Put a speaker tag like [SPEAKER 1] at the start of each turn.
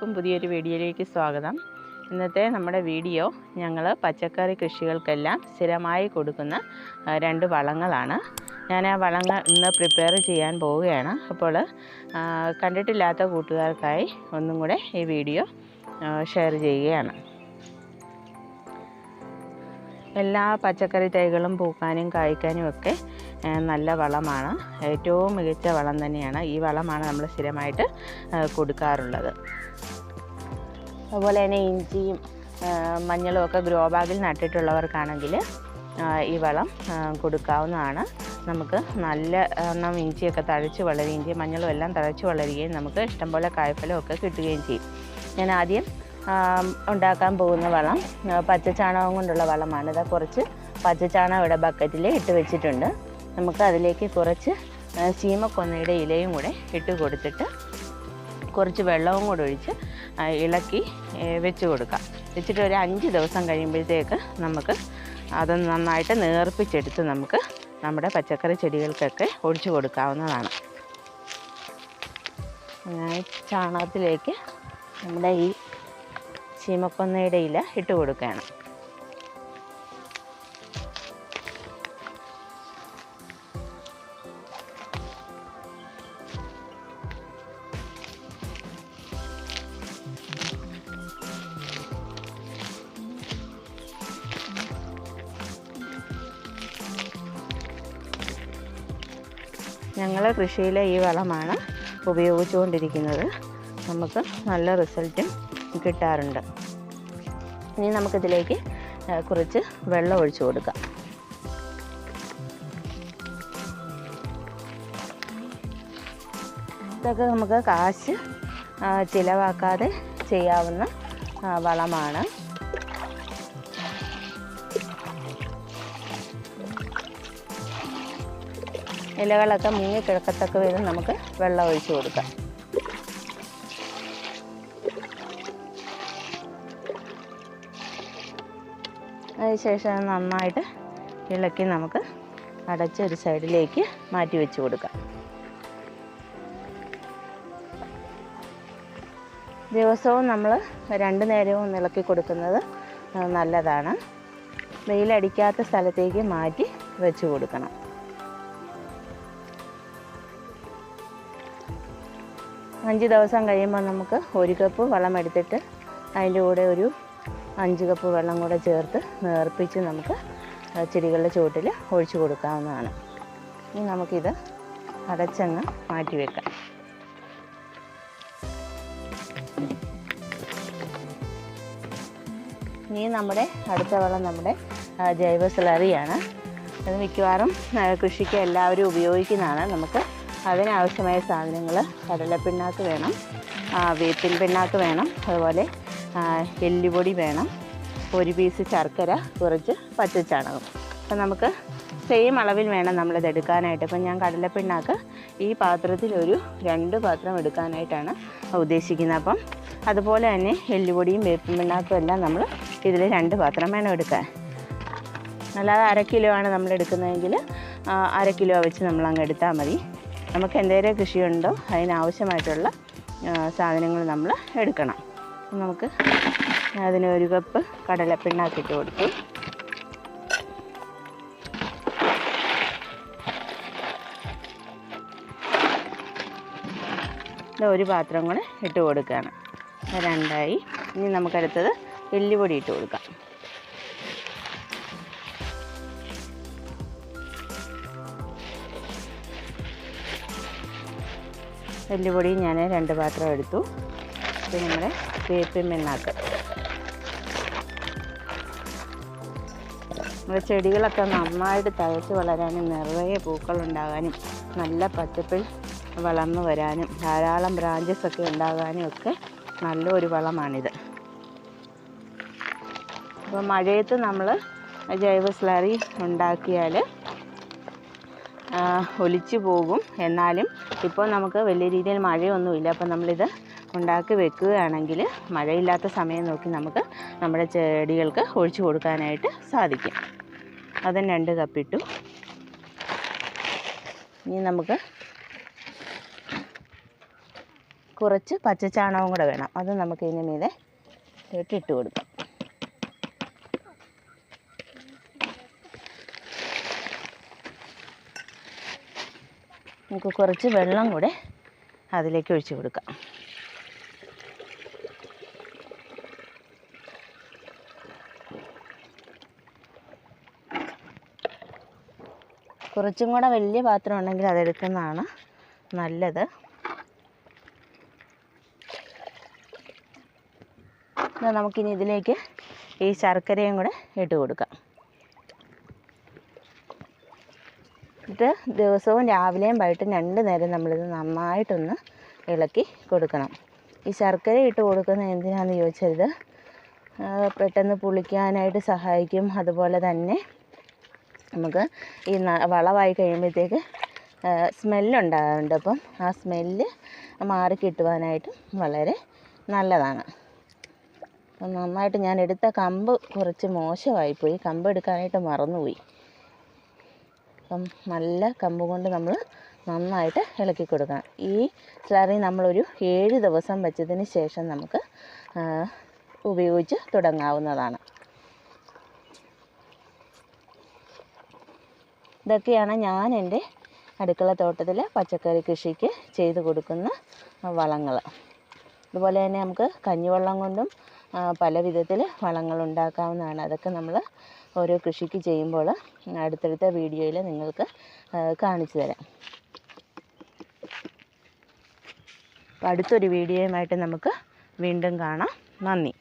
[SPEAKER 1] എല്ലാവർക്കും പുതിയൊരു വീഡിയോയിലേക്ക് സ്വാഗതം. ഇന്നത്തെ നമ്മുടെ വീഡിയോ ഞങ്ങൾ പച്ചക്കറി കൃഷികൾക്കെല്ലാം സ്ഥിരമായി കൊടുക്കുന്ന രണ്ട് വളങ്ങളാണ്. ഞാൻ ആ വളങ്ങൾ ഇന്ന് പ്രിപ്പയർ ചെയ്യാൻ പോവുകയാണ്. അപ്പോൾ കണ്ടിട്ടില്ലാത്ത കൂട്ടുകാർക്കായി ഒന്നും കൂടെ ഈ വീഡിയോ ഷെയർ ചെയ്യുകയാണ്. എല്ലാ പച്ചക്കറി തൈകളും പൂക്കാനും കായ്ക്കാനും ഒക്കെ നല്ല വളമാണ്. ഏറ്റവും മികച്ച വളം തന്നെയാണ് ഈ വളമാണ് നമ്മൾ സ്ഥിരമായിട്ട് കൊടുക്കാറുള്ളത്. അതുപോലെ തന്നെ ഇഞ്ചിയും മഞ്ഞളും ഒക്കെ ഗ്രോ ബാഗിൽ നട്ടിട്ടുള്ളവർക്കാണെങ്കിൽ ഈ വളം കൊടുക്കാവുന്നതാണ്. നമുക്ക് നല്ല എണ്ണം ഇഞ്ചിയൊക്കെ തഴച്ച് വളരുകയും ചെയ്യും. മഞ്ഞളും എല്ലാം തഴച്ച് വളരുകയും നമുക്ക് ഇഷ്ടംപോലെ കായ്ഫലം ഒക്കെ കിട്ടുകയും ചെയ്യും. ഞാൻ ആദ്യം ഉണ്ടാക്കാൻ പോകുന്ന വളം പച്ചച്ചാണകം കൊണ്ടുള്ള വളമാണ്. ഇത് കുറച്ച് പച്ചച്ചാണകം ഇവിടെ ബക്കറ്റിൽ ഇട്ട് വെച്ചിട്ടുണ്ട്. നമുക്ക് അതിലേക്ക് കുറച്ച് ചീമക്കൊന്നയുടെ ഇലയും കൂടെ ഇട്ട് കൊടുത്തിട്ട് കുറച്ച് വെള്ളവും കൂടെ ഒഴിച്ച് ഇളക്കി വെച്ച് കൊടുക്കാം. വെച്ചിട്ട് ഒരു അഞ്ച് ദിവസം കഴിയുമ്പോഴത്തേക്ക് നമുക്ക് അത് നന്നായിട്ട് നേർപ്പിച്ചെടുത്ത് നമുക്ക് നമ്മുടെ പച്ചക്കറി ചെടികൾക്കൊക്കെ ഒഴിച്ചു കൊടുക്കാവുന്നതാണ്. ചാണകത്തിലേക്ക് നമ്മുടെ ഈ ചീമക്കൊന്നയുടെ ഇല ഇട്ട് കൊടുക്കുകയാണ്. ഞങ്ങൾ കൃഷിയിലെ ഈ വളമാണ് ഉപയോഗിച്ചുകൊണ്ടിരിക്കുന്നത്. നമുക്ക് നല്ല റിസൾട്ടും കിട്ടാറുണ്ട്. ഇനി നമുക്കിതിലേക്ക് കുറച്ച് വെള്ളം ഒഴിച്ചു കൊടുക്കാം. ഇതൊക്കെ നമുക്ക് കാശ് ചിലവാക്കാതെ ചെയ്യാവുന്ന വളമാണ്. ഇലകളൊക്കെ മുങ്ങിക്കിടക്കത്തക്ക വിധം നമുക്ക് വെള്ളം ഒഴിച്ചു കൊടുക്കാം. അതിനുശേഷം നന്നായിട്ട് ഇളക്കി നമുക്ക് അടച്ച് ഒരു സൈഡിലേക്ക് മാറ്റി വെച്ച് കൊടുക്കാം. ദിവസവും നമ്മൾ രണ്ട് നേരവും ഇളക്കി കൊടുക്കുന്നത് നല്ലതാണ്. വെയിലടിക്കാത്ത സ്ഥലത്തേക്ക് മാറ്റി വെച്ച് കൊടുക്കണം. അഞ്ച് ദിവസം കഴിയുമ്പോൾ നമുക്ക് ഒരു കപ്പ് വെള്ളം എടുത്തിട്ട് അതിന്റെ കൂടെ ഒരു അഞ്ച് കപ്പ് വെള്ളം കൂടെ ചേർത്ത് നേർപ്പിച്ച് നമുക്ക് ചെടികളുടെ ചുവട്ടിൽ ഒഴിച്ചു കൊടുക്കാവുന്നതാണ്. ഇനി നമുക്കിത് അടച്ചങ്ങ് മാറ്റി വെക്കാം. ഇനി നമ്മുടെ അടുത്ത വളം നമ്മുടെ ജൈവ സ്ലറിയാണ്. അത് മിക്കവാറും കൃഷിക്ക് എല്ലാവരും ഉപയോഗിക്കുന്നതാണ് നമുക്ക് അതിനാവശ്യമായ സാധനങ്ങൾ കടലപ്പിണ്ണാക്ക് വേണം വേപ്പിൻ പിണ്ണാക്ക് വേണം അതുപോലെ എല്ലുപൊടി വേണം ഒരു പീസ് ശർക്കര കുറച്ച് പച്ചച്ചാണകം. അപ്പം നമുക്ക് സെയിം അളവിൽ വേണം നമ്മളിത് എടുക്കാനായിട്ട്. ഇപ്പം ഞാൻ കടലപ്പിണ്ണാക്ക് ഈ പാത്രത്തിൽ ഒരു രണ്ട് പാത്രം എടുക്കാനായിട്ടാണ് ഉദ്ദേശിക്കുന്നത്. അപ്പം അതുപോലെ തന്നെ എല്ലുപൊടിയും വേപ്പിൻ പിണ്ണാക്കും എല്ലാം നമ്മൾ ഇതിൽ രണ്ട് പാത്രം വേണം എടുക്കാൻ. അല്ലാതെ അര കിലോ ആണ് നമ്മൾ എടുക്കുന്നതെങ്കിൽ അര കിലോ വെച്ച് നമ്മൾ അങ്ങ് എടുത്താൽ മതി. നമുക്ക് എന്തെങ്കിലും കൃഷിയുണ്ടോ അതിനാവശ്യമായിട്ടുള്ള സാധനങ്ങൾ നമ്മൾ എടുക്കണം. നമുക്ക് അതിന് ഒരു കപ്പ് കടലപ്പിണ്ണാക്കിട്ട് കൊടുത്തു. ഒരു പാത്രം കൂടെ ഇട്ട് കൊടുക്കുകയാണ്. രണ്ടായി. ഇനി നമുക്കടുത്തത് എല്ലുപൊടി ഇട്ട് കൊടുക്കാം. എല്ലുപൊടി ഞാൻ രണ്ട് പാത്രം എടുത്തു. പിന്നെ നമ്മുടെ വേപ്പിൻ പിണ്ണാക്ക്. നമ്മുടെ ചെടികളൊക്കെ നന്നായിട്ട് തഴച്ച് വളരാനും നിറയെ പൂക്കളുണ്ടാകാനും നല്ല പച്ചപ്പിൽ വളർന്നു വരാനും ധാരാളം ബ്രാഞ്ചസ് ഒക്കെ ഉണ്ടാകാനും ഒക്കെ നല്ലൊരു വളമാണിത്. അപ്പോൾ മഴയത്ത് നമ്മൾ ജൈവ സ്ലറി ഉണ്ടാക്കിയാൽ ഒലിച്ചു പോകും. എന്നാലും ഇപ്പോൾ നമുക്ക് വലിയ രീതിയിൽ മഴയൊന്നുമില്ല. അപ്പോൾ നമ്മളിത് ഉണ്ടാക്കി വെക്കുകയാണെങ്കിൽ മഴയില്ലാത്ത സമയം നോക്കി നമുക്ക് നമ്മുടെ ചെടികൾക്ക് ഒഴിച്ചു കൊടുക്കാനായിട്ട് സാധിക്കും. അതും രണ്ട് കപ്പിട്ടു. ഇനി നമുക്ക് കുറച്ച് പച്ചച്ചാണകവും കൂടെ വേണം. അത് നമുക്ക് ഇതിന് മീതെ ഇട്ടിട്ട് കൊടുക്കാം. നമുക്ക് കുറച്ച് വെള്ളം കൂടെ അതിലേക്ക് ഒഴിച്ചു കൊടുക്കാം. കുറച്ചും കൂടെ വലിയ പാത്രം ഉണ്ടെങ്കിൽ അതെടുക്കുന്നതാണ് നല്ലത്. നമുക്കിനി ഇതിലേക്ക് ഈ ശർക്കരയും കൂടെ ഇട്ട് കൊടുക്കാം. ഇത് ദിവസവും രാവിലെയും വൈകിട്ടും രണ്ട് നേരം നമ്മളിത് നന്നായിട്ടൊന്ന് ഇളക്കി കൊടുക്കണം. ഈ ശർക്കര ഇട്ട് കൊടുക്കുന്നത് എന്തിനാണെന്ന് ആ, പെട്ടെന്ന് പുളിക്കാനായിട്ട് സഹായിക്കും. അതുപോലെ തന്നെ നമുക്ക് ഈ വളമായി കഴിയുമ്പോഴത്തേക്ക് സ്മെല്ലുണ്ടാകാറുണ്ട് അപ്പം ആ സ്മെല്ല് മാറി കിട്ടുവാനായിട്ടും വളരെ നല്ലതാണ്. അപ്പം നന്നായിട്ട് ഞാൻ എടുത്ത കമ്പ് കുറച്ച് മോശമായിപ്പോയി. കമ്പ് എടുക്കാനായിട്ട് മറന്നുപോയി. അപ്പം നല്ല കമ്പ് കൊണ്ട് നമ്മൾ നന്നായിട്ട് ഇളക്കി കൊടുക്കണം. ഈ സ്ലറി നമ്മളൊരു ഏഴ് ദിവസം വെച്ചതിന് ശേഷം നമുക്ക് ഉപയോഗിച്ച് തുടങ്ങാവുന്നതാണ്. ഇതൊക്കെയാണ് ഞാൻ എന്റെ അടുക്കള തോട്ടത്തിൽ പച്ചക്കറി കൃഷിക്ക് ചെയ്ത് കൊടുക്കുന്ന വളങ്ങൾ. അതുപോലെ തന്നെ നമുക്ക് കഞ്ഞിവെള്ളം കൊണ്ടും പല വിധത്തിൽ വളങ്ങൾ ഉണ്ടാക്കാവുന്നതാണ്. അതൊക്കെ നമ്മൾ ഓരോ കൃഷിക്ക് ചെയ്യുമ്പോൾ അടുത്തടുത്ത വീഡിയോയിൽ നിങ്ങൾക്ക് കാണിച്ചു തരാം. അടുത്തൊരു വീഡിയോയുമായിട്ട് നമുക്ക് വീണ്ടും കാണാം. നന്ദി.